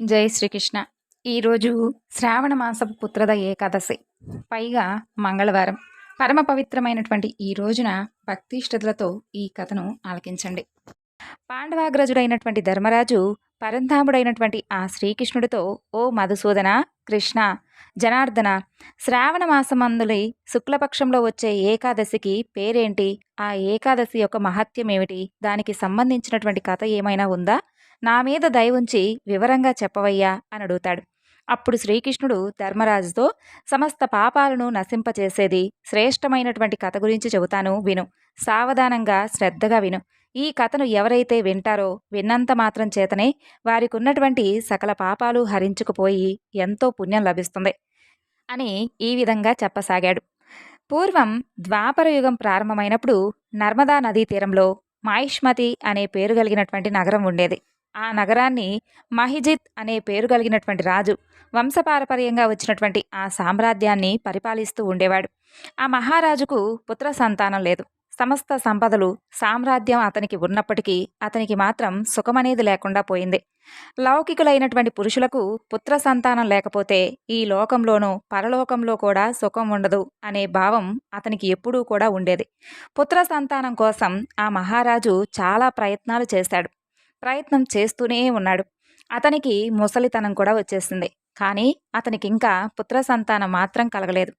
జై శ్రీకృష్ణ. ఈరోజు శ్రావణ మాసపు పుత్రద ఏకాదశి పైగా మంగళవారం. పరమ పవిత్రమైనటువంటి ఈ రోజున భక్తి ఈ కథను ఆలకించండి. పాండవాగ్రజుడైనటువంటి ధర్మరాజు పరంధాముడైనటువంటి ఆ శ్రీకృష్ణుడితో ఓ మధుసూదన కృష్ణ జనార్దన శ్రావణ మాసమందులి శుక్లపక్షంలో వచ్చే ఏకాదశికి పేరేంటి? ఆ ఏకాదశి యొక్క మహత్యం ఏమిటి దానికి సంబంధించినటువంటి కథ ఏమైనా ఉందా? నా మీద దయ ఉంచి వివరంగా చెప్పవయ్యా అని అడుగుతాడు. అప్పుడు శ్రీకృష్ణుడు ధర్మరాజుతో సమస్త పాపాలను నశింపచేసేది శ్రేష్టమైనటువంటి కథ గురించి చెబుతాను విను. సావధానంగా శ్రద్ధగా విను. ఈ కథను ఎవరైతే వింటారో విన్నంత మాత్రం చేతనే వారికి ఉన్నటువంటి సకల పాపాలు హరించుకుపోయి ఎంతో పుణ్యం లభిస్తుంది అని ఈ విధంగా చెప్పసాగాడు. పూర్వం ద్వాపర యుగం ప్రారంభమైనప్పుడు నర్మదా నదీ తీరంలో మాయిష్మతి అనే పేరు కలిగినటువంటి నగరం ఉండేది. ఆ నగరాన్ని మహిజిత్ అనే పేరు కలిగినటువంటి రాజు వంశపారపర్యంగా వచ్చినటువంటి ఆ సామ్రాజ్యాన్ని పరిపాలిస్తూ ఉండేవాడు. ఆ మహారాజుకు పుత్ర సంతానం లేదు. సమస్త సంపదలు సామ్రాజ్యం అతనికి ఉన్నప్పటికీ అతనికి మాత్రం సుఖమనేది లేకుండా పోయింది. లౌకికులైనటువంటి పురుషులకు పుత్ర సంతానం లేకపోతే ఈ లోకంలోనూ పరలోకంలో కూడా సుఖం ఉండదు అనే భావం అతనికి ఎప్పుడూ కూడా ఉండేది. పుత్ర సంతానం కోసం ఆ మహారాజు చాలా ప్రయత్నాలు చేశాడు. ప్రయత్నం చేస్తూనే ఉన్నాడు. అతనికి ముసలితనం కూడా వచ్చేసింది. కానీ అతనికి ఇంకా పుత్ర సంతానం మాత్రం కలగలేదు.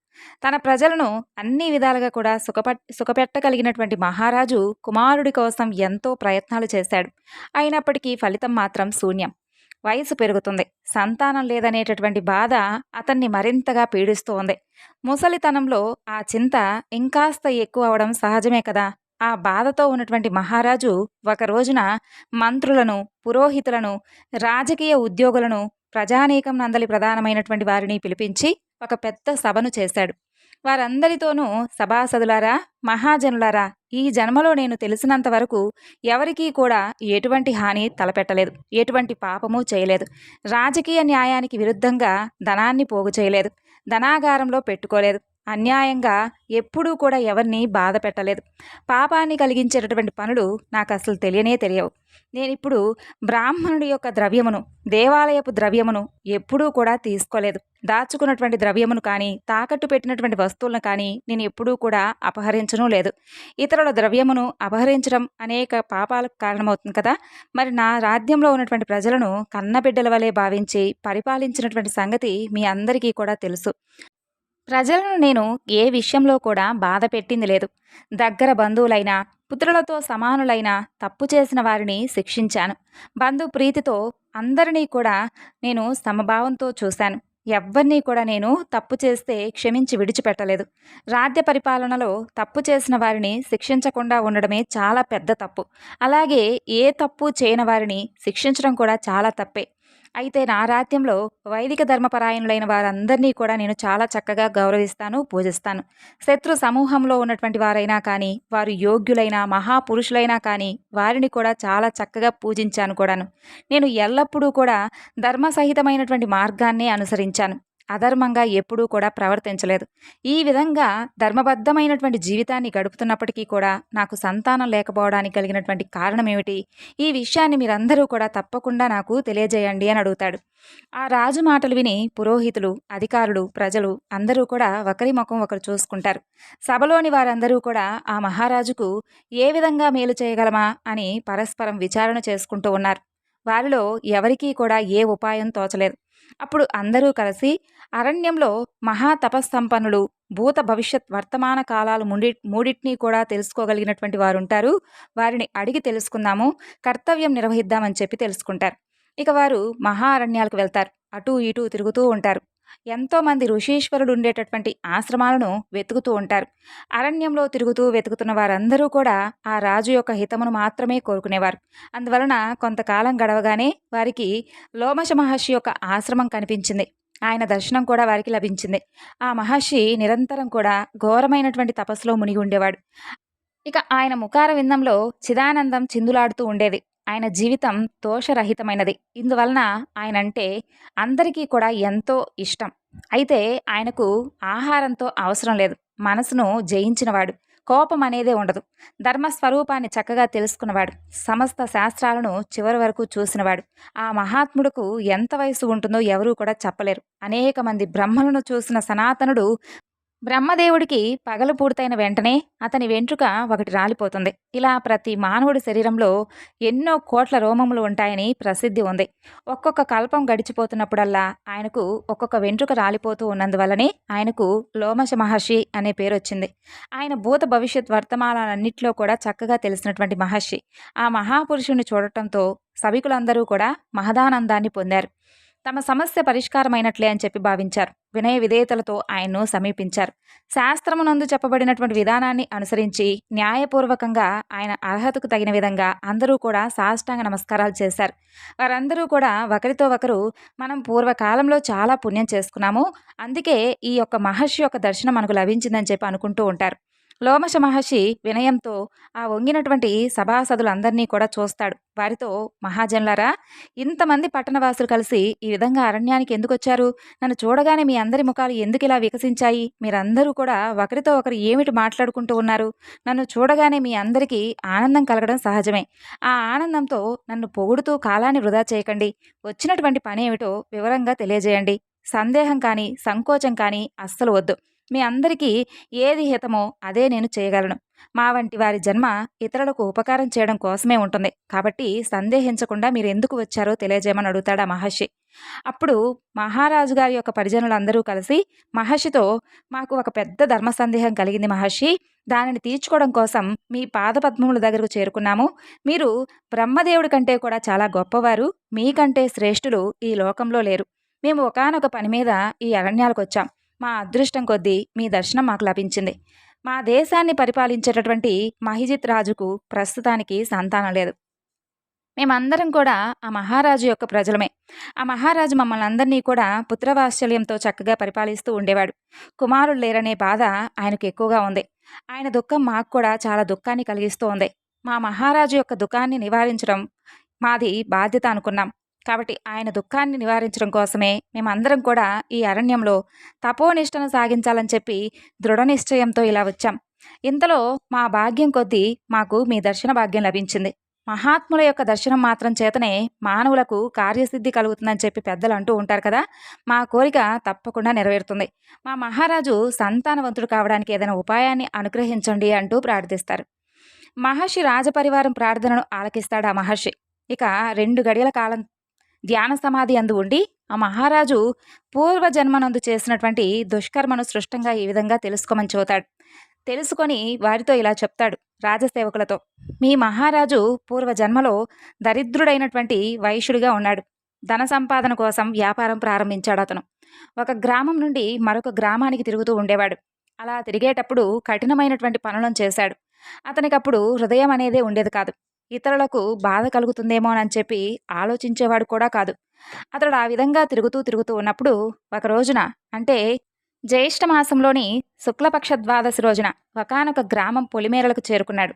తన ప్రజలను అన్ని విధాలుగా కూడా సుఖప సుఖపెట్టగలిగినటువంటి మహారాజు కుమారుడి కోసం ఎంతో ప్రయత్నాలు చేశాడు. అయినప్పటికీ ఫలితం మాత్రం శూన్యం. వయసు పెరుగుతుంది. సంతానం లేదనేటటువంటి బాధ అతన్ని మరింతగా పీడిస్తూ ఉంది. ముసలితనంలో ఆ చింత ఇంకాస్త ఎక్కువ అవడం సహజమే కదా? ఆ బాధతో ఉన్నటువంటి మహారాజు ఒక రోజున మంత్రులను పురోహితులను రాజకీయ ఉద్యోగులను ప్రజానీకం నందలి ప్రధానమైనటువంటి వారిని పిలిపించి ఒక పెద్ద సభను చేశాడు. వారందరితోనూ సభాసదులారా మహాజనులారా ఈ జన్మలో నేను తెలిసినంత వరకు ఎవరికీ కూడా ఎటువంటి హాని తలపెట్టలేదు ఎటువంటి పాపము చేయలేదు. రాజకీయ న్యాయానికి విరుద్ధంగా ధనాన్ని పోగు చేయలేదు ధనాగారంలో పెట్టుకోలేదు. అన్యాయంగా ఎప్పుడూ కూడా ఎవరిని బాధ పెట్టలేదు. పాపాన్ని కలిగించేటటువంటి పనులు నాకు అసలు తెలియనే తెలియవు. నేను ఇప్పుడు బ్రాహ్మణుడి యొక్క ద్రవ్యమును దేవాలయపు ద్రవ్యమును ఎప్పుడూ కూడా తీసుకోలేదు. దాచుకున్నటువంటి ద్రవ్యమును కానీ తాకట్టు పెట్టినటువంటి వస్తువులను కానీ నేను ఎప్పుడూ కూడా అపహరించను లేదు. ఇతరుల ద్రవ్యమును అపహరించడం అనేక పాపాలకు కారణమవుతుంది కదా? మరి నా రాజ్యంలో ఉన్నటువంటి ప్రజలను కన్నబిడ్డల వలె భావించి పరిపాలించినటువంటి సంగతి మీ అందరికీ కూడా తెలుసు. ప్రజలను నేను ఏ విషయంలో కూడా బాధ పెట్టింది లేదు. దగ్గర బంధువులైనా పుత్రులతో సమానులైన తప్పు చేసిన వారిని శిక్షించాను. బంధు ప్రీతితో అందరినీ కూడా నేను సమభావంతో చూశాను. ఎవ్వరినీ కూడా నేను తప్పు చేస్తే క్షమించి విడిచిపెట్టలేదు. రాజ్య పరిపాలనలో తప్పు చేసిన వారిని శిక్షించకుండా ఉండడమే చాలా పెద్ద తప్పు. అలాగే ఏ తప్పు చేయని వారిని శిక్షించడం కూడా చాలా తప్పే. అయితే నా రాజ్యంలో వైదిక ధర్మపరాయణులైన వారందరినీ కూడా నేను చాలా చక్కగా గౌరవిస్తాను పూజిస్తాను. శత్రు సమూహంలో ఉన్నటువంటి వారైనా కానీ వారు యోగ్యులైన మహాపురుషులైనా కానీ వారిని కూడా చాలా చక్కగా పూజించాను కూడాను. నేను ఎల్లప్పుడూ కూడా ధర్మసహితమైనటువంటి మార్గాన్నే అనుసరించాను. అధర్మంగా ఎప్పుడూ కూడా ప్రవర్తించలేదు. ఈ విధంగా ధర్మబద్ధమైనటువంటి జీవితాన్ని గడుపుతున్నప్పటికీ కూడా నాకు సంతానం లేకపోవడానికి కలిగినటువంటి కారణం ఏమిటి ఈ విషయాన్ని మీరందరూ కూడా తప్పకుండా నాకు తెలియజేయండి అని అడుగుతాడు. ఆ రాజు మాటలు విని పురోహితులు అధికారులు ప్రజలు అందరూ కూడా ఒకరి ముఖం ఒకరు చూసుకుంటారు. సభలోని వారందరూ కూడా ఆ మహారాజుకు ఏ విధంగా మేలు చేయగలమా అని పరస్పరం విచారణ చేసుకుంటూ ఉన్నారు. వారిలో ఎవరికీ కూడా ఏ ఉపాయం తోచలేదు. అప్పుడు అందరూ కలిసి అరణ్యంలో మహాతపస్సంపన్నులు భూత భవిష్యత్ వర్తమాన కాలాలు ముండి మూడింటినీ కూడా తెలుసుకోగలిగినటువంటి వారు ఉంటారు వారిని అడిగి తెలుసుకుందాము కర్తవ్యం నిర్వహిద్దామని చెప్పి తెలుసుకుంటారు. ఇక వారు మహా అరణ్యాలకు వెళ్తారు. అటూ ఇటూ తిరుగుతూ ఉంటారు. ఎంతోమంది ఋషీశ్వరుడు ఉండేటటువంటి ఆశ్రమాలను వెతుకుతూ ఉంటారు. అరణ్యంలో తిరుగుతూ వెతుకుతున్న వారందరూ కూడా ఆ రాజు యొక్క హితమును మాత్రమే కోరుకునేవారు. అందువలన కొంతకాలం గడవగానే వారికి లోమశ మహర్షి యొక్క ఆశ్రమం కనిపించింది. ఆయన దర్శనం కూడా వారికి లభించింది. ఆ మహర్షి నిరంతరం కూడా ఘోరమైనటువంటి తపస్సులో మునిగి ఉండేవాడు. ఇక ఆయన ముఖార విందంలో చిదానందం చిందులాడుతూ ఉండేది. ఆయన జీవితం దోషరహితమైనది. ఇందువలన ఆయన అంటే అందరికీ కూడా ఎంతో ఇష్టం. అయితే ఆయనకు ఆహారంతో అవసరం లేదు. మనసును జయించినవాడు. కోపం అనేదే ఉండదు. ధర్మస్వరూపాన్ని చక్కగా తెలుసుకున్నవాడు. సమస్త శాస్త్రాలను చివరి వరకు చూసినవాడు. ఆ మహాత్ముడుకు ఎంత వయసు ఉంటుందో ఎవరూ కూడా చెప్పలేరు. అనేక మంది బ్రహ్మలను చూసిన సనాతనుడు బ్రహ్మదేవుడికి పగలు పూర్తయిన వెంటనే అతని వెంట్రుక ఒకటి రాలిపోతుంది. ఇలా ప్రతి మానవుడి శరీరంలో ఎన్నో కోట్ల రోమములు ఉంటాయని ప్రసిద్ధి ఉంది. ఒక్కొక్క కల్పం గడిచిపోతున్నప్పుడల్లా ఆయనకు ఒక్కొక్క వెంట్రుక రాలిపోతూ ఉన్నందువల్లనే ఆయనకు లోమశ మహర్షి అనే పేరు వచ్చింది. ఆయన భూత భవిష్యత్ వర్తమానాలన్నింటిలో కూడా చక్కగా తెలిసినటువంటి మహర్షి. ఆ మహాపురుషుని చూడటంతో సభికులందరూ కూడా మహదానందాన్ని పొందారు. తమ సమస్య పరిష్కారమైనట్లే అని చెప్పి భావించారు. వినయ విధేయతలతో ఆయన్ను సమీపించారు. శాస్త్రమునందు చెప్పబడినటువంటి విధానాన్ని అనుసరించి న్యాయపూర్వకంగా ఆయన అర్హతకు తగిన విధంగా అందరూ కూడా సాష్టాంగ నమస్కారాలు చేశారు. వారందరూ కూడా ఒకరితో ఒకరు మనం పూర్వకాలంలో చాలా పుణ్యం చేసుకున్నాము. అందుకే ఈ యొక్క మహర్షి యొక్క దర్శనం మనకు లభించిందని చెప్పి అనుకుంటూ ఉంటారు. లోమశ మహర్షి వినయంతో ఆ వంగినటువంటి సభాసదులందరినీ కూడా చూస్తాడు. వారితో మహాజన్లారా ఇంతమంది పట్టణవాసులు కలిసి ఈ విధంగా అరణ్యానికి ఎందుకు వచ్చారు నన్ను చూడగానే మీ అందరి ముఖాలు ఎందుకు ఇలా వికసించాయి? మీరందరూ కూడా ఒకరితో ఒకరు ఏమిటి మాట్లాడుకుంటూ ఉన్నారు? నన్ను చూడగానే మీ అందరికీ ఆనందం కలగడం సహజమే. ఆ ఆనందంతో నన్ను పొగుడుతూ కాలాన్ని వృధా చేయకండి. వచ్చినటువంటి పని ఏమిటో వివరంగా తెలియజేయండి. సందేహం కానీ సంకోచం కానీ అస్సలు వద్దు. మీ అందరికీ ఏది హితమో అదే నేను చేయగలను. మా వంటి వారి జన్మ ఇతరులకు ఉపకారం చేయడం కోసమే ఉంటుంది. కాబట్టి సందేహించకుండా మీరు ఎందుకు వచ్చారో తెలియజేయమని అడుగుతాడు ఆ మహర్షి. అప్పుడు మహారాజు గారి యొక్క పరిజనులందరూ కలిసి మహర్షితో మాకు ఒక పెద్ద ధర్మ సందేహం కలిగింది మహర్షి. దానిని తీర్చుకోవడం కోసం మీ పాదపద్మముల దగ్గరకు చేరుకున్నాము. మీరు బ్రహ్మదేవుడి కంటే కూడా చాలా గొప్పవారు. మీకంటే శ్రేష్ఠులు ఈ లోకంలో లేరు. మేము ఒకనొక పని మీద ఈ అరణ్యాలకు వచ్చాం. మా అదృష్టం కొద్దీ మీ దర్శనం మాకు లభించింది. మా దేశాన్ని పరిపాలించేటటువంటి మహిజిత్ రాజుకు ప్రస్తుతానికి సంతానం లేదు. మేమందరం కూడా ఆ మహారాజు యొక్క ప్రజలమే. ఆ మహారాజు మమ్మల్ని అందరినీ కూడా పుత్రవాత్సల్యంతో చక్కగా పరిపాలిస్తూ ఉండేవాడు. కుమారులు లేరనే బాధ ఆయనకు ఎక్కువగా ఉంది. ఆయన దుఃఖం మాకు కూడా చాలా దుఃఖాన్ని కలిగిస్తూ ఉంది. మా మహారాజు యొక్క దుఃఖాన్ని నివారించడం మాది బాధ్యత అనుకున్నాం. కాబట్టి ఆయన దుఃఖాన్ని నివారించడం కోసమే మేమందరం కూడా ఈ అరణ్యంలో తపోనిష్టను సాగించాలని చెప్పి దృఢ నిశ్చయంతో ఇలా వచ్చాం. ఇంతలో మా భాగ్యం కొద్దీ మాకు మీ దర్శన భాగ్యం లభించింది. మహాత్ముల యొక్క దర్శనం మాత్రం చేతనే మానవులకు కార్యసిద్ధి కలుగుతుందని చెప్పి పెద్దలు అంటూ ఉంటారు కదా మా కోరిక తప్పకుండా నెరవేరుతుంది. మా మహారాజు సంతానవంతుడు కావడానికి ఏదైనా ఉపాయాన్ని అనుగ్రహించండి అంటూ ప్రార్థిస్తారు. మహర్షి రాజపరివారం ప్రార్థనను ఆలకిస్తాడు ఆ మహర్షి. ఇక రెండు గడియల కాలం ధ్యాన సమాధి అందు ఉండి ఆ మహారాజు పూర్వజన్మనందు చేసినటువంటి దుష్కర్మను సృష్టంగా ఈ విధంగా తెలుసుకోమని చూతాడు తెలుసుకొని వారితో ఇలా చెప్తాడు రాజసేవకులతో. మీ మహారాజు పూర్వజన్మలో దరిద్రుడైనటువంటి వైశ్యుడిగా ఉన్నాడు. ధన సంపాదన కోసం వ్యాపారం ప్రారంభించాడు అతను. ఒక గ్రామం నుండి మరొక గ్రామానికి తిరుగుతూ ఉండేవాడు. అలా తిరిగేటప్పుడు కఠినమైనటువంటి పనులను చేశాడు. అతనికి అప్పుడు హృదయం అనేదే ఉండేది కాదు. ఇతరులకు బాధ కలుగుతుందేమోనని చెప్పి ఆలోచించేవాడు కూడా కాదు. అతడు ఆ విధంగా తిరుగుతూ తిరుగుతూ ఉన్నప్పుడు ఒక రోజున అంటే జ్యేష్ఠ మాసంలోని శుక్లపక్ష ద్వాదశి రోజున ఒకనొక గ్రామం పొలిమేరలకు చేరుకున్నాడు.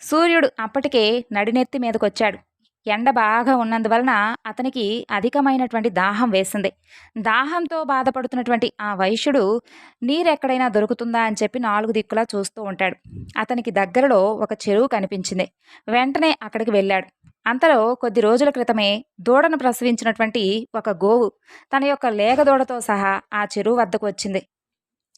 సూర్యుడు అప్పటికే నడినెత్తి మీదకొచ్చాడు. ఎండ బాగా ఉన్నందువలన అతనికి అధికమైనటువంటి దాహం వేసింది. దాహంతో బాధపడుతున్నటువంటి ఆ వైశ్యుడు నీరెక్కడైనా దొరుకుతుందా? అని చెప్పి నాలుగు దిక్కులా చూస్తూ ఉంటాడు. అతనికి దగ్గరలో ఒక చెరువు కనిపించింది. వెంటనే అక్కడికి వెళ్ళాడు. అంతలో కొద్ది రోజుల క్రితమే దూడను ప్రసవించినటువంటి ఒక గోవు తన యొక్క లేగదూడతో సహా ఆ చెరువు వద్దకు వచ్చింది.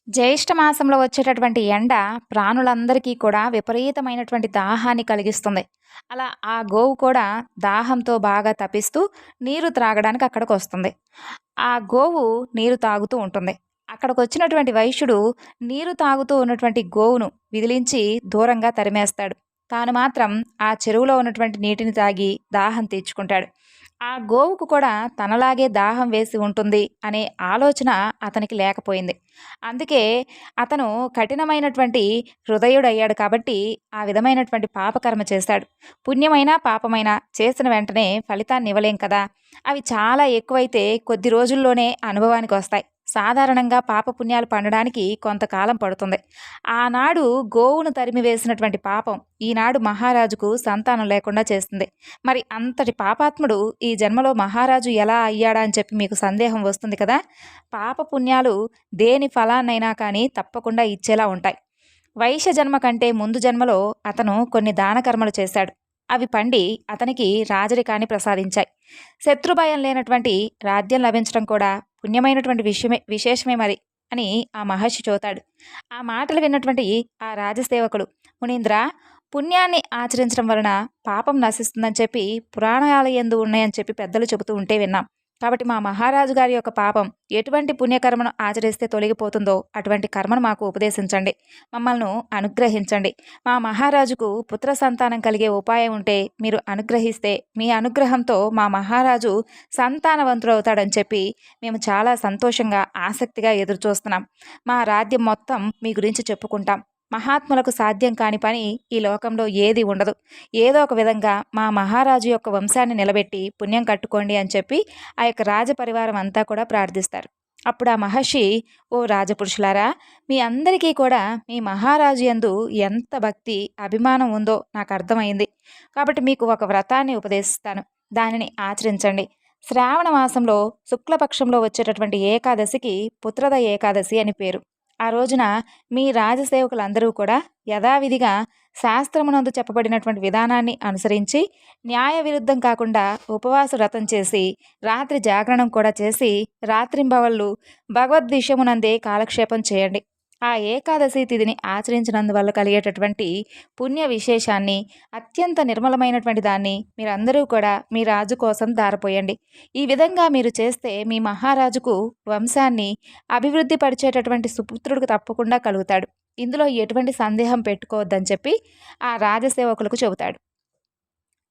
జ్యేష్ఠ మాసంలో వచ్చేటటువంటి ఎండ ప్రాణులందరికీ కూడా విపరీతమైనటువంటి దాహాన్ని కలిగిస్తుంది. అలా ఆ గోవు కూడా దాహంతో బాగా తపిస్తూ నీరు త్రాగడానికి అక్కడికి వస్తుంది. ఆ గోవు నీరు తాగుతూ ఉంటుంది. అక్కడికి వచ్చినటువంటి వైశ్యుడు నీరు తాగుతూ ఉన్నటువంటి గోవును విదిలించి దూరంగా తరిమేస్తాడు. తాను మాత్రం ఆ చెరువులో ఉన్నటువంటి నీటిని తాగి దాహం తీర్చుకుంటాడు. ఆ గోవుకు కూడా తనలాగే దాహం వేసి ఉంటుంది అనే ఆలోచన అతనికి లేకపోయింది. అందుకే అతను కఠినమైనటువంటి హృదయుడయ్యాడు కాబట్టి ఆ విధమైనటువంటి పాపకర్మ చేశాడు. పుణ్యమైనా పాపమైనా చేసిన వెంటనే ఫలితాన్ని ఇవ్వలేం కదా. అవి చాలా ఎక్కువైతే కొద్ది రోజుల్లోనే అనుభవానికి వస్తాయి. సాధారణంగా పాపపుణ్యాలు పండడానికి కొంతకాలం పడుతుంది. ఆనాడు గోవును తరిమి వేసినటువంటి పాపం ఈనాడు మహారాజుకు సంతానం లేకుండా చేస్తుంది. మరి అంతటి పాపాత్ముడు ఈ జన్మలో మహారాజు ఎలా అయ్యాడా అని చెప్పి మీకు సందేహం వస్తుంది కదా? పాపపుణ్యాలు దేని ఫలాన్నైనా కానీ తప్పకుండా ఇచ్చేలా ఉంటాయి. వైశ్య జన్మ కంటే ముందు జన్మలో అతను కొన్ని దాన కర్మలు చేశాడు. అవి పండి అతనికి రాజరికాన్ని ప్రసాదించాయి. శత్రుభయం లేనటువంటి రాజ్యం లభించడం కూడా పుణ్యమైనటువంటి విషయమే విశేషమే మరి అని ఆ మహర్షి చూతాడు. ఆ మాటలు విన్నటువంటి ఆ రాజసేవకుడు మునీంద్ర పుణ్యాన్ని ఆచరించడం వలన పాపం నశిస్తుందని చెప్పి పురాణాలు ఎందు ఉన్నాయని చెప్పి పెద్దలు చెబుతూ ఉంటే విన్నాం. కాబట్టి మా మహారాజు గారి యొక్క పాపం ఎటువంటి పుణ్యకర్మను ఆచరిస్తే తొలగిపోతుందో అటువంటి కర్మను మాకు ఉపదేశించండి. మమ్మల్ని అనుగ్రహించండి. మా మహారాజుకు పుత్ర సంతానం కలిగే ఉపాయం ఉంటే మీరు అనుగ్రహిస్తే మీ అనుగ్రహంతో మా మహారాజు సంతానవంతుడు అవుతాడని చెప్పి మేము చాలా సంతోషంగా ఆసక్తిగా ఎదురుచూస్తున్నాం. మా రాజ్యం మొత్తం మీ గురించి చెప్పుకుంటాం. మహాత్ములకు సాధ్యం కాని పని ఈ లోకంలో ఏది ఉండదు. ఏదో ఒక విధంగా మా మహారాజు యొక్క వంశాన్ని నిలబెట్టి పుణ్యం కట్టుకోండి అని చెప్పి ఆ యొక్క రాజపరివారం అంతా కూడా ప్రార్థిస్తారు. అప్పుడు ఆ మహర్షి ఓ రాజపురుషులారా మీ అందరికీ కూడా మీ మహారాజు యందు ఎంత భక్తి అభిమానం ఉందో నాకు అర్థమైంది. కాబట్టి మీకు ఒక వ్రతాన్ని ఉపదేశిస్తాను. దానిని ఆచరించండి. శ్రావణ మాసంలో శుక్లపక్షంలో వచ్చేటటువంటి ఏకాదశికి పుత్రద ఏకాదశి అని పేరు. ఆ రోజున మీ రాజసేవకులందరూ కూడా యథావిధిగా శాస్త్రమునందు చెప్పబడినటువంటి విధానాన్ని అనుసరించి న్యాయ విరుద్ధం కాకుండా ఉపవాస వ్రతం చేసి రాత్రి జాగరణం కూడా చేసి రాత్రింబవళ్ళు భగవద్విషయమునందే కాలక్షేపం చేయండి. ఆ ఏకాదశి తిథిని ఆచరించినందువల్ల కలిగేటటువంటి పుణ్య విశేషాన్ని అత్యంత నిర్మలమైనటువంటి దాన్ని మీరందరూ కూడా మీ రాజు కోసం దారపోయండి. ఈ విధంగా మీరు చేస్తే మీ మహారాజుకు వంశాన్ని అభివృద్ధి పరిచేటటువంటి సుపుత్రుడికి తప్పకుండా కలుగుతాడు. ఇందులో ఎటువంటి సందేహం పెట్టుకోవద్దని చెప్పి ఆ రాజసేవకులకు చెబుతాడు.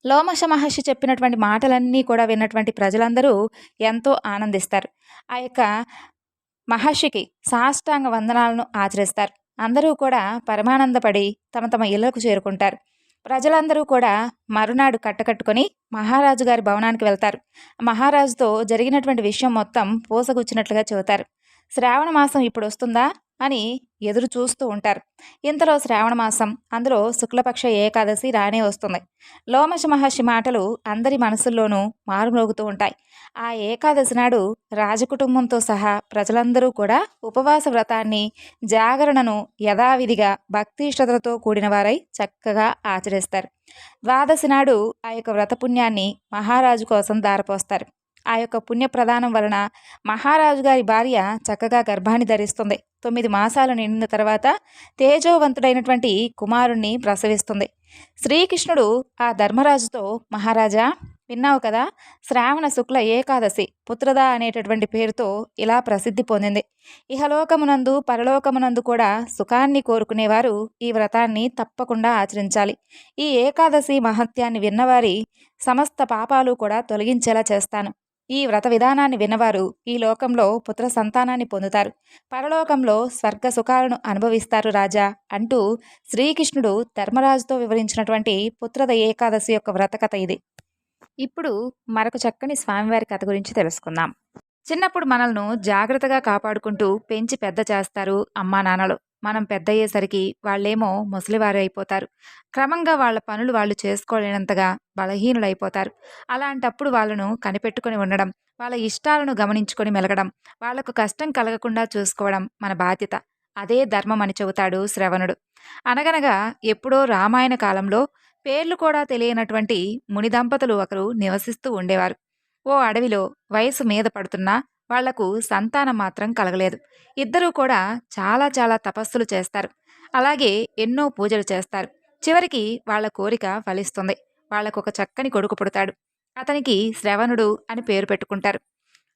లోమశ మహర్షి చెప్పినటువంటి మాటలన్నీ కూడా విన్నటువంటి ప్రజలందరూ ఎంతో ఆనందిస్తారు. ఆ యొక్క మహర్షికి సాష్టాంగ వందనాలను ఆచరిస్తారు. అందరూ కూడా పరమానందపడి తమ తమ ఇళ్ళకు చేరుకుంటారు. ప్రజలందరూ కూడా మరునాడు కట్టకట్టుకొని మహారాజు గారి భవనానికి వెళ్తారు. మహారాజుతో జరిగినటువంటి విషయం మొత్తం పూసగుచ్చినట్లుగా చెబుతారు. శ్రావణ మాసం ఇప్పుడు వస్తుందా? అని ఎదురు చూస్తూ ఉంటారు. ఇంతలో శ్రావణ మాసం అందులో శుక్లపక్ష ఏకాదశి రానే వస్తుంది. లోమశ మహర్షి మాటలు అందరి మనసుల్లోనూ మారుమ్రోగుతూ ఉంటాయి. ఆ ఏకాదశి నాడు రాజకుటుంబంతో సహా ప్రజలందరూ కూడా ఉపవాస వ్రతాన్ని జాగరణను యథావిధిగా భక్తి కూడిన వారై చక్కగా ఆచరిస్తారు. ద్వాదశి నాడు ఆ యొక్క వ్రతపుణ్యాన్ని మహారాజు కోసం దారపోస్తారు. ఆ యొక్క పుణ్యప్రదానం వలన మహారాజు గారి భార్య చక్కగా గర్భాన్ని ధరిస్తుంది. తొమ్మిది మాసాలు నిండిన తర్వాత తేజోవంతుడైనటువంటి కుమారుణ్ణి ప్రసవిస్తుంది. శ్రీకృష్ణుడు ఆ ధర్మరాజుతో మహారాజా విన్నావు కదా శ్రావణ శుక్ల ఏకాదశి పుత్రద అనేటటువంటి పేరుతో ఇలా ప్రసిద్ధి పొందింది. ఇహలోకమునందు పరలోకమునందు కూడా సుఖాన్ని కోరుకునేవారు ఈ వ్రతాన్ని తప్పకుండా ఆచరించాలి. ఈ ఏకాదశి మహత్యాన్ని విన్నవారి సమస్త పాపాలు కూడా తొలగించేలా చేస్తాను. ఈ వ్రత విధానాన్ని విన్నవారు ఈ లోకంలో పుత్ర సంతానాన్ని పొందుతారు. పరలోకంలో స్వర్గ సుఖాలను అనుభవిస్తారు రాజా అంటూ శ్రీకృష్ణుడు ధర్మరాజుతో వివరించినటువంటి పుత్రద ఏకాదశి యొక్క వ్రత కథ ఇది. ఇప్పుడు మరొక చక్కని స్వామివారి కథ గురించి తెలుసుకుందాం. చిన్నప్పుడు మనల్ని జాగ్రత్తగా కాపాడుకుంటూ పెంచి పెద్ద చేస్తారు అమ్మా నాన్నలు. మనం పెద్ద అయ్యేసరికి వాళ్ళేమో ముసలివారు అయిపోతారు. క్రమంగా వాళ్ళ పనులు వాళ్ళు చేసుకోలేనంతగా బలహీనులైపోతారు. అలాంటప్పుడు వాళ్ళను కనిపెట్టుకుని ఉండడం వాళ్ళ ఇష్టాలను గమనించుకొని మెలగడం వాళ్ళకు కష్టం కలగకుండా చూసుకోవడం మన బాధ్యత. అదే ధర్మం అని చెబుతాడు శ్రవణుడు. అనగనగా ఎప్పుడో రామాయణ కాలంలో పేర్లు కూడా తెలియనటువంటి ముని దంపతులు ఒకరు నివసిస్తూ ఉండేవారు. ఓ అడవిలో వయసు మీద పడుతున్నా వాళ్ళకు సంతానం మాత్రం కలగలేదు. ఇద్దరూ కూడా చాలా చాలా తపస్సులు చేస్తారు. అలాగే ఎన్నో పూజలు చేస్తారు. చివరికి వాళ్ళ కోరిక ఫలిస్తుంది. వాళ్ళకు ఒక చక్కని కొడుకు పుడతాడు. అతనికి శ్రవణుడు అని పేరు పెట్టుకుంటారు.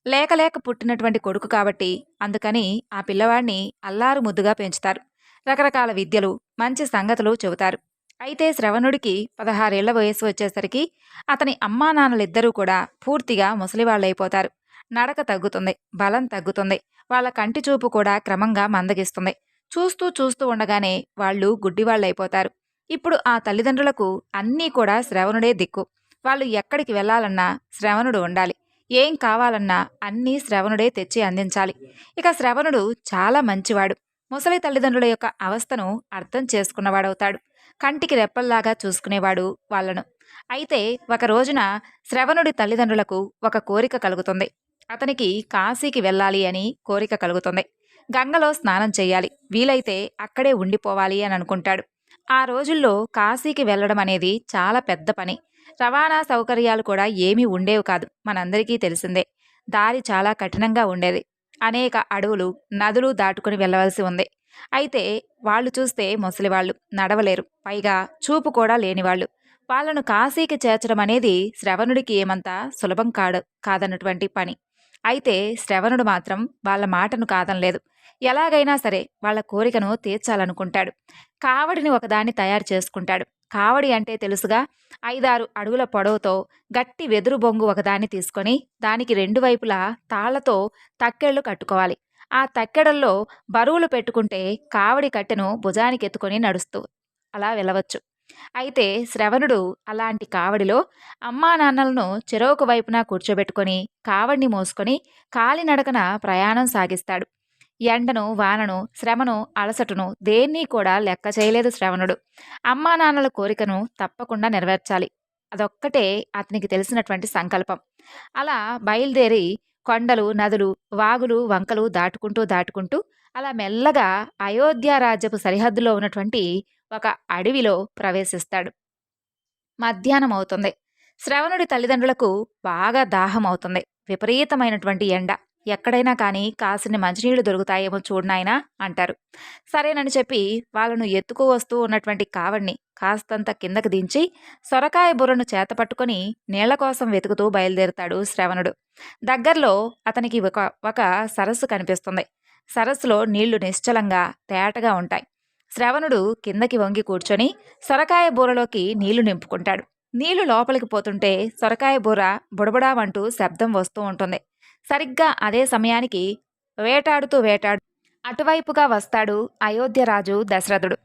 లేక లేక పుట్టినటువంటి కొడుకు కాబట్టి అందుకని ఆ పిల్లవాడిని అల్లారు ముద్దుగా పెంచుతారు. రకరకాల విద్యలు మంచి సంగతులు చెబుతారు. అయితే శ్రవణుడికి పదహారేళ్ళ వయసు వచ్చేసరికి అతని అమ్మా నాన్నలిద్దరూ కూడా పూర్తిగా ముసలివాళ్ళైపోతారు. నడక తగ్గుతుంది బలం తగ్గుతుంది. వాళ్ళ కంటి చూపు కూడా క్రమంగా మందగిస్తుంది. చూస్తూ చూస్తూ ఉండగానే వాళ్ళు గుడ్డివాళ్ళైపోతారు. ఇప్పుడు ఆ తల్లిదండ్రులకు అన్నీ కూడా శ్రవణుడే దిక్కు. వాళ్ళు ఎక్కడికి వెళ్ళాలన్నా శ్రవణుడు ఉండాలి. ఏం కావాలన్నా అన్నీ శ్రవణుడే తెచ్చి అందించాలి. ఇక శ్రవణుడు చాలా మంచివాడు. ముసలి తల్లిదండ్రుల యొక్క అవస్థను అర్థం చేసుకున్నవాడవుతాడు. కంటికి రెప్పల్లాగా చూసుకునేవాడు వాళ్ళను అయితే ఒక రోజున శ్రవణుడి తల్లిదండ్రులకు ఒక కోరిక కలుగుతుంది. అతనికి కాశీకి వెళ్ళాలి అని కోరిక కలుగుతుంది. గంగలో స్నానం చేయాలి. వీలైతే అక్కడే ఉండిపోవాలి అని అనుకుంటాడు. ఆ రోజుల్లో కాశీకి వెళ్ళడం అనేది చాలా పెద్ద పని. రవాణా సౌకర్యాలు కూడా ఏమీ ఉండేవి కాదు. మనందరికీ తెలిసిందే. దారి చాలా కఠినంగా ఉండేది. అనేక అడవులు నదులు దాటుకుని వెళ్ళవలసి ఉంది. అయితే వాళ్ళు చూస్తే ముసలివాళ్ళు నడవలేరు. పైగా చూపు కూడా లేనివాళ్ళు. వాళ్ళను కాశీకి చేర్చడం అనేది శ్రవణుడికి ఏమంత సులభం కాడు కాదన్నటువంటి పని. అయితే శ్రవణుడు మాత్రం వాళ్ళ మాటను కాదనలేదు. ఎలాగైనా సరే వాళ్ళ కోరికను తీర్చాలనుకుంటాడు. కావడిని ఒకదాన్ని తయారు చేసుకుంటాడు. కావడి అంటే తెలుసుగా ఐదారు అడుగుల పొడవుతో గట్టి వెదురు బొంగు ఒకదాన్ని తీసుకొని దానికి రెండు వైపులా తాళ్ళతో తక్కెళ్ళు కట్టుకోవాలి. ఆ తక్కెడల్లో బరువులు పెట్టుకుంటే కావడి కట్టెను భుజానికి ఎత్తుకొని నడుస్తూ అలా వెళ్ళవచ్చు. అయితే శ్రవణుడు అలాంటి కావడిలో అమ్మా నాన్నలను చెరోకు వైపున కూర్చోబెట్టుకొని కావడిని మోసుకొని కాలినడకన ప్రయాణం సాగిస్తాడు. ఎండను వానను శ్రమను అలసటను దేన్ని కూడా లెక్క చేయలేదు శ్రవణుడు. అమ్మా నాన్నల కోరికను తప్పకుండా నెరవేర్చాలి. అదొక్కటే అతనికి తెలిసినటువంటి సంకల్పం. అలా బయలుదేరి కొండలు నదులు వాగులు వంకలు దాటుకుంటూ దాటుకుంటూ అలా మెల్లగా అయోధ్య రాజ్యపు సరిహద్దులో ఉన్నటువంటి ఒక అడవిలో ప్రవేశిస్తాడు. మధ్యాహ్నం అవుతుంది శ్రవణుడి తల్లిదండ్రులకు బాగా దాహం అవుతుంది విపరీతమైనటువంటి ఎండ. ఎక్కడైనా కానీ కాసిని మంచినీళ్ళు దొరుకుతాయేమో చూడనాయనా అంటారు. సరేనని చెప్పి వాళ్ళను ఎత్తుకు వస్తూ ఉన్నటువంటి కావడిని కాస్తంత కిందకు దించి సొరకాయ బుర్రను చేతపట్టుకుని నీళ్ళ కోసం వెతుకుతూ బయలుదేరుతాడు శ్రవణుడు. దగ్గరలో అతనికి ఒక ఒక సరస్సు కనిపిస్తుంది. సరస్సులో నీళ్ళు నిశ్చలంగా తేటగా ఉంటాయి. శ్రవణుడు కిందకి వంగి కూర్చొని సొరకాయ బూరలోకి నీళ్ళు నింపుకుంటాడు. నీళ్ళు లోపలికి పోతుంటే సొరకాయ బూర బుడబుడామంటూ శబ్దం వస్తూ ఉంటుంది. సరిగ్గా అదే సమయానికి వేటాడుతూ వేటాడు. అటువైపుగా వస్తాడు అయోధ్యరాజు దశరథుడు.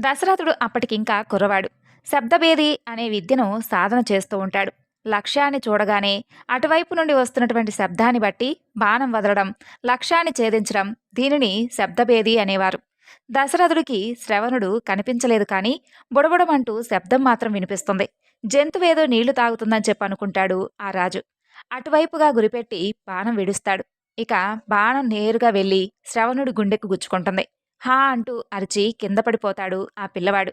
దశరథుడు అప్పటికింకా కుర్రవాడు. శబ్దభేది అనే విద్యను సాధన చేస్తూ ఉంటాడు. లక్ష్యాన్ని చూడగానే అటువైపు నుండి వస్తున్నటువంటి శబ్దాన్ని బట్టి బాణం వదలడం లక్ష్యాన్ని ఛేదించడం దీనిని శబ్దభేది అనేవారు. దశరథుడికి శ్రవణుడు కనిపించలేదు కానీ బుడబుడమంటూ శబ్దం మాత్రం వినిపిస్తుంది. జంతువేదో నీళ్ళు తాగుతుందని చెప్పి అనుకుంటాడు ఆ రాజు. అటువైపుగా గురిపెట్టి బాణం విడుస్తాడు. ఇక బాణం నేరుగా వెళ్ళి శ్రవణుడి గుండెకు గుచ్చుకుంటుంది. హా అంటూ అరిచి కింద పడిపోతాడు ఆ పిల్లవాడు.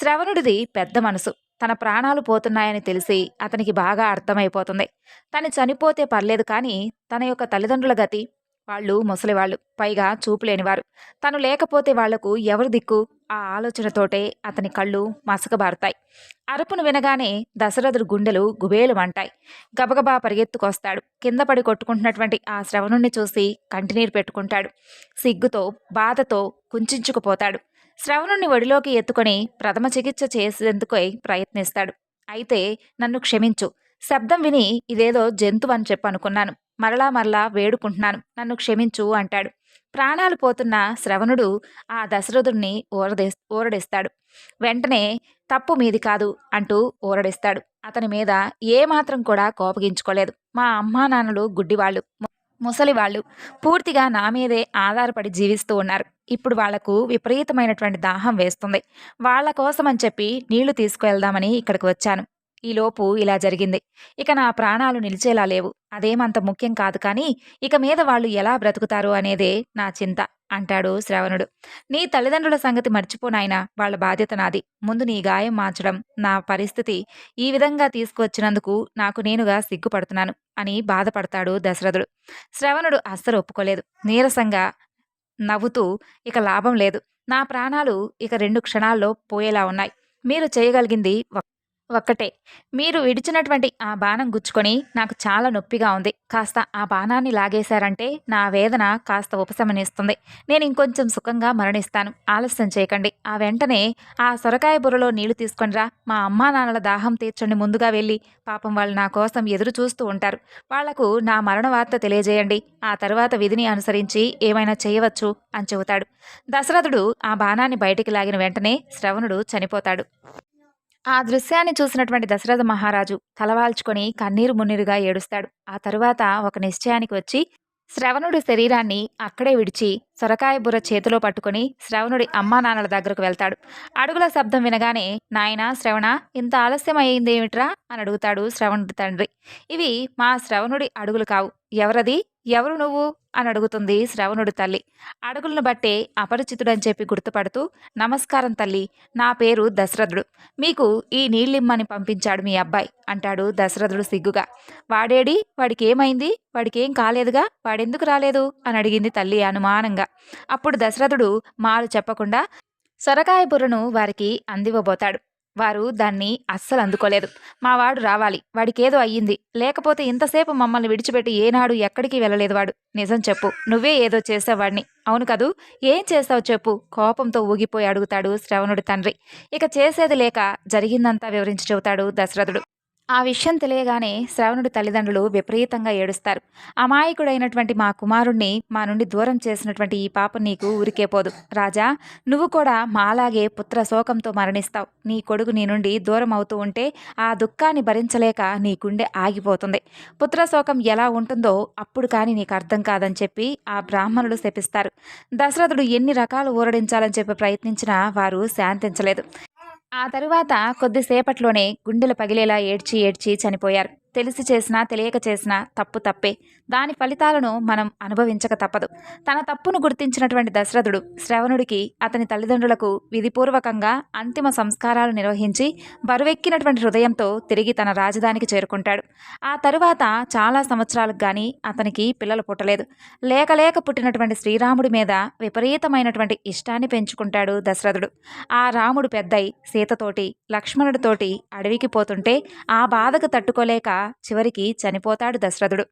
శ్రవణుడిది పెద్ద మనసు. తన ప్రాణాలు పోతున్నాయని తెలిసి అతనికి బాగా అర్థమైపోతుంది. తను చనిపోతే పర్లేదు కానీ తన యొక్క తల్లిదండ్రుల గతి వాళ్ళు ముసలివాళ్ళు పైగా చూపులేనివారు. తను లేకపోతే వాళ్ళకు ఎవరు దిక్కు? ఆ ఆలోచనతోటే అతని కళ్ళు మసకబారుతాయి. అరుపును వినగానే దశరథుడు గుండెలు గుబేలు అంటాయి గబగబా పరిగెత్తుకొస్తాడు. కింద పడి కొట్టుకుంటున్నటువంటి ఆ శ్రవణుణ్ణి చూసి కంటినీరు పెట్టుకుంటాడు. సిగ్గుతో బాధతో కుంచుకుపోతాడు. శ్రవణుణ్ణి ఒడిలోకి ఎత్తుకొని ప్రథమ చికిత్స చేసేందుకై ప్రయత్నిస్తాడు. అయితే నన్ను క్షమించు. శబ్దం విని ఇదేదో జంతువు అని చెప్పనుకున్నాను. మరలా మరలా వేడుకుంటున్నాను. నన్ను క్షమించు అంటాడు. ప్రాణాలు పోతున్న శ్రవణుడు ఆ దశరథుడిని ఊరదే ఊరడిస్తాడు వెంటనే తప్పు మీది కాదు అంటూ ఊరడిస్తాడు అతని మీద ఏమాత్రం కూడా కోపగించుకోలేదు. మా అమ్మా నాన్నలు గుడ్డివాళ్ళు ముసలివాళ్ళు పూర్తిగా నా మీదే ఆధారపడి జీవిస్తూ ఉన్నారు. ఇప్పుడు వాళ్ళకు విపరీతమైనటువంటి దాహం వేస్తుంది. వాళ్ళ కోసమని చెప్పి నీళ్ళు తీసుకువెళ్దామని ఇక్కడికి వచ్చాను. ఈలోపు ఇలా జరిగింది. ఇక నా ప్రాణాలు నిలిచేలా లేవు. అదేమంత ముఖ్యం కాదు కానీ ఇక మీద వాళ్ళు ఎలా బ్రతుకుతారు అనేదే నా చింత అంటాడు శ్రవణుడు. నీ తల్లిదండ్రుల సంగతి మర్చిపోనాయనా వాళ్ళ బాధ్యత నాది. ముందు నీ గాయం మార్చడం నా పరిస్థితి ఈ విధంగా తీసుకువచ్చినందుకు నాకు నేనుగా సిగ్గుపడుతున్నాను అని బాధపడతాడు దశరథుడు. శ్రవణుడు అస్సలు ఒప్పుకోలేదు. నీరసంగా నవ్వుతూ ఇక లాభం లేదు. నా ప్రాణాలు ఇక రెండు క్షణాల్లో పోయేలా ఉన్నాయి. మీరు చేయగలిగింది ఒక్కటే. మీరు విడిచినటువంటి ఆ బాణం గుచ్చుకొని నాకు చాలా నొప్పిగా ఉంది. కాస్త ఆ బాణాన్ని లాగేశారంటే నా వేదన కాస్త ఉపశమనిస్తుంది. నేను ఇంకొంచెం సుఖంగా మరణిస్తాను. ఆలస్యం చేయకండి. ఆ వెంటనే ఆ సొరకాయ బుర్రలో నీళ్ళు తీసుకొనిరా మా అమ్మా నాన్నల దాహం తీర్చండి ముందుగా వెళ్ళి. పాపం వాళ్ళు నా కోసం ఎదురు చూస్తూ ఉంటారు. వాళ్ళకు నా మరణ వార్త తెలియజేయండి. ఆ తరువాత విధిని అనుసరించి ఏమైనా చేయవచ్చు అని చెబుతాడు. దశరథుడు ఆ బాణాన్ని బయటికి లాగిన వెంటనే శ్రవణుడు చనిపోతాడు. ఆ దృశ్యాన్ని చూసినటువంటి దశరథ మహారాజు తలవాల్చుకొని కన్నీరు మున్నీరుగా ఏడుస్తాడు. ఆ తరువాత ఒక నిశ్చయానికి వచ్చి శ్రవణుడి శరీరాన్ని అక్కడే విడిచి సొరకాయ బుర్ర చేతిలో పట్టుకుని శ్రవణుడి అమ్మా నాన్నల దగ్గరకు వెళ్తాడు. అడుగుల శబ్దం వినగానే నాయన శ్రవణ ఇంత ఆలస్యం అయ్యిందేమిట్రా? అని అడుగుతాడు శ్రవణుడి తండ్రి. ఇవి మా శ్రవణుడి అడుగులు కావు. ఎవరది? ఎవరు నువ్వు? అని అడుగుతుంది శ్రవణుడి తల్లి. అడుగులను బట్టే అపరిచితుడని చెప్పి గుర్తుపడుతూ నమస్కారం తల్లి నా పేరు దశరథుడు. మీకు ఈ నీళ్ళిమ్మని పంపించాడు మీ అబ్బాయి అంటాడు దశరథుడు సిగ్గుగా. వాడేడి? వాడికి ఏమైంది వాడికి ఏం కాలేదుగా? వాడెందుకు రాలేదు? అని అడిగింది తల్లి అనుమానంగా. అప్పుడు దశరథుడు మారు చెప్పకుండా సొరకాయ బుర్రను వారికి అందివ్వబోతాడు. వారు దాన్ని అస్సలు అందుకోలేదు. మా వాడు రావాలి. వాడికేదో అయ్యింది. లేకపోతే ఇంతసేపు మమ్మల్ని విడిచిపెట్టి ఏనాడు ఎక్కడికి వెళ్ళలేదు వాడు. నిజం చెప్పు. నువ్వే ఏదో చేసేవాడిని అవును కదూ? ఏం చేస్తావు చెప్పు? కోపంతో ఊగిపోయి అడుగుతాడు శ్రవణుడి తండ్రి. ఇక చేసేది లేక జరిగిందంతా వివరించి చెబుతాడు దశరథుడు. ఆ విషయం తెలియగానే శ్రవణుడి తల్లిదండ్రులు విపరీతంగా ఏడుస్తారు. అమాయకుడైనటువంటి మా కుమారుణ్ణి మా నుండి దూరం చేసినటువంటి ఈ పాప నీకు ఊరికేపోదు రాజా నువ్వు కూడా మాలాగే పుత్ర శోకంతో మరణిస్తావు. నీ కొడుకు నీ నుండి దూరం అవుతూ ఉంటే ఆ దుఃఖాన్ని భరించలేక నీ గుండె ఆగిపోతుంది. పుత్ర శోకం ఎలా ఉంటుందో అప్పుడు కానీ నీకు అర్థం కాదని చెప్పి ఆ బ్రాహ్మణులు శపిస్తారు. దశరథుడు ఎన్ని రకాలు ఊరడించాలని చెప్పి ప్రయత్నించినా వారు శాంతించలేదు. ఆ తరువాత కొద్దిసేపట్లోనే గుండెలు పగిలేలా ఏడ్చి ఏడ్చి చనిపోయారు. తెలిసి చేసినా తెలియక చేసినా తప్పు తప్పే. దాని ఫలితాలను మనం అనుభవించక తప్పదు. తన తప్పును గుర్తించినటువంటి దశరథుడు శ్రవణుడికి అతని తల్లిదండ్రులకు విధిపూర్వకంగా అంతిమ సంస్కారాలు నిర్వహించి బరువెక్కినటువంటి హృదయంతో తిరిగి తన రాజధానికి చేరుకుంటాడు. ఆ తరువాత చాలా సంవత్సరాలకు గాని అతనికి పిల్లలు పుట్టలేదు. లేక లేక పుట్టినటువంటి శ్రీరాముడి మీద విపరీతమైనటువంటి ఇష్టాన్ని పెంచుకుంటాడు దశరథుడు. ఆ రాముడు పెద్దయి సీతతోటి లక్ష్మణుడితోటి అడవికి పోతుంటే ఆ బాధకు తట్టుకోలేక చివరికి చనిపోతాడు దశరథుడు.